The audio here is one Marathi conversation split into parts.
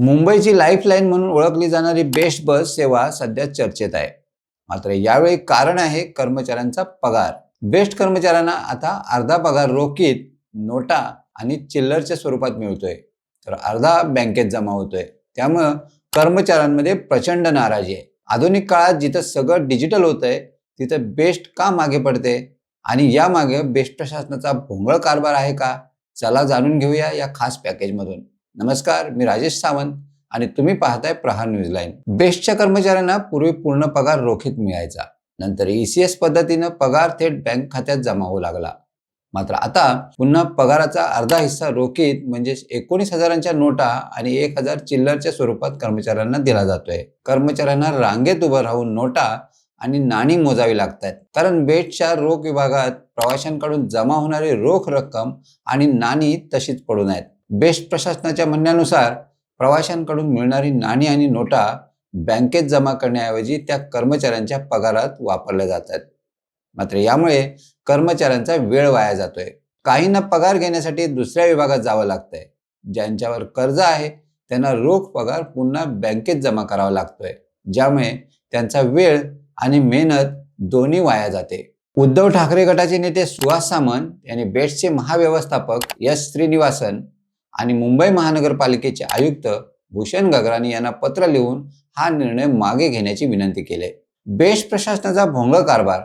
मुंबईची लाईफलाईन म्हणून ओळखली जाणारी बेस्ट बस सेवा सध्या चर्चेत आहे. मात्र यावेळी कारण आहे कर्मचाऱ्यांचा पगार. बेस्ट कर्मचाऱ्यांना आता अर्धा पगार रोखीत नोटा आणि चिल्लरच्या स्वरूपात मिळतोय. तर अर्धा बँकेत जमा होतोय. त्यामुळं कर्मचाऱ्यांमध्ये प्रचंड नाराजी आहे. आधुनिक काळात जिथं सगळं डिजिटल होतंय तिथं बेस्ट का मागे पडते? आणि या मागे बेस्ट प्रशासनाचा भोंगळ कारभार आहे का? चला जाणून घेऊया या खास पॅकेजमधून नमस्कार मी राजेश सावंत आणि तुम्ही पाहताय प्रहार न्यूज लाईन. बेस्टच्या कर्मचाऱ्यांना पूर्वी पूर्ण पगार रोखीत मिळायचा. नंतर ईसीएस पद्धतीनं पगार थेट बँक खात्यात जमा होऊ लागला. मात्र आता पुन्हा पगाराचा अर्धा हिस्सा रोखीत म्हणजे एकोणीस हजारांच्या नोटा आणि एक हजार चिल्लरच्या स्वरूपात कर्मचाऱ्यांना दिला जातोय. कर्मचाऱ्यांना रांगेत उभं राहून नोटा आणि नाणी मोजावी लागतात कारण बेटच्या रोख विभागात प्रवाशांकडून जमा होणारी रोख रक्कम आणि नाणी तशीच पडून आहेत बेस्ट प्रशासनाच्या म्हणण्यानुसार प्रवाशांकडून मिळणारी नाणी आणि नोटा बँकेत जमा करण्याऐवजी त्या कर्मचाऱ्यांच्या पगारात वापरल्या जातात. मात्र यामुळे कर्मचाऱ्यांचा वेळ वाया जातोय. काहींना पगार घेण्यासाठी दुसऱ्या विभागात जावं लागतंय. ज्यांच्यावर कर्ज आहे त्यांना रोख पगार पुन्हा बँकेत जमा करावा लागतोय. ज्यामुळे त्यांचा वेळ आणि मेहनत दोन्ही वाया जाते. उद्धव ठाकरे गटाचे नेते सुहास सामंत यांनी बेस्टचे महाव्यवस्थापक एस श्रीनिवासन आणि मुंबई महानगरपालिकेचे आयुक्त भूषण गगरानी यांना पत्र लिहून हा निर्णय मागे घेण्याची विनंती केली. बेस्ट प्रशासनाचा भोंगळ कारभार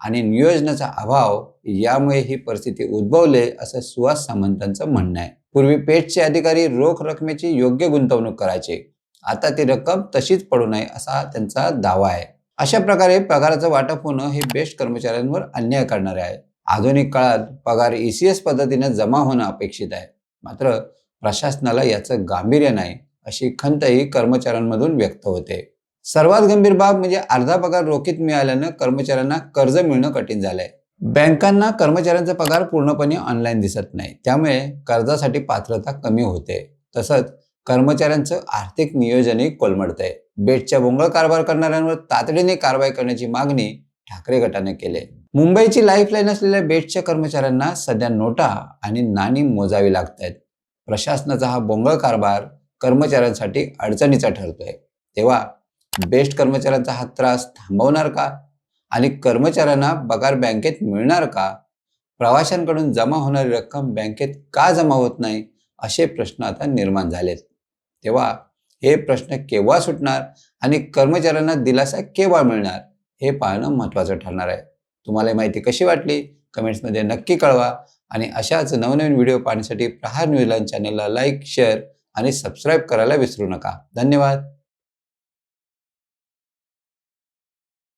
आणि नियोजनाचा अभाव यामुळे ही परिस्थिती उद्भवले असं सुहास सामंतांचं म्हणणं आहे. पूर्वी पेटचे अधिकारी रोख रकमेची योग्य गुंतवणूक करायचे. आता ती रक्कम तशीच पडू नये असा त्यांचा दावा आहे. अशा प्रकारे पगाराचं वाटप होणं हे बेस्ट कर्मचाऱ्यांवर अन्याय करणारे आहे. आधुनिक काळात पगार ईसीएस पद्धतीने जमा होणं अपेक्षित आहे. मात्र प्रशासनाला याचं गांभीर्य नाही अशी खंतही कर्मचाऱ्यांमधून व्यक्त होते. सर्वात गंभीर बाब म्हणजे अर्धा पगार रोखीत मिळाल्यानं कर्मचाऱ्यांना कर्ज मिळणं कठीण झालंय. बँकांना कर्मचाऱ्यांचा पगार पूर्णपणे ऑनलाईन दिसत नाही त्यामुळे कर्जासाठी पात्रता कमी होते. तसंच कर्मचाऱ्यांचं आर्थिक नियोजनही कोलमडतंय. बेटच्या बोंगळ कारभार करणाऱ्यांवर तातडीने कारवाई करण्याची मागणी ठाकरे गटाने केले. मुंबईची लाईफलाईन असलेल्या बेटच्या कर्मचाऱ्यांना सध्या नोटा आणि नाणी मोजावी लागत आहेत प्रशासनाचा हा बोंगळ कारभार कर्मचाऱ्यांसाठी अडचणीचा ठरतोय. तेव्हा बेस्ट कर्मचाऱ्यांचा हा त्रास थांबवणार का? आणि कर्मचाऱ्यांना पगार बँकेत मिळणार का? प्रवाशांकडून जमा होणारी रक्कम बँकेत का जमा होत नाही? असे प्रश्न आता निर्माण झालेत. तेव्हा हे प्रश्न केव्हा सुटणार? आणि कर्मचाऱ्यांना दिलासा केव्हा मिळणार? हे पाहणं महत्त्वाचं ठरणार आहे. तुम्हाला ही माहिती कशी वाटली? कमेंट्समध्ये नक्की कळवा आणि अशाच नवनवीन व्हिडिओ पाहण्यासाठी प्रहार न्यूजलँड चॅनलला लाईक शेअर आणि सबस्क्राईब करायला विसरू नका. धन्यवाद.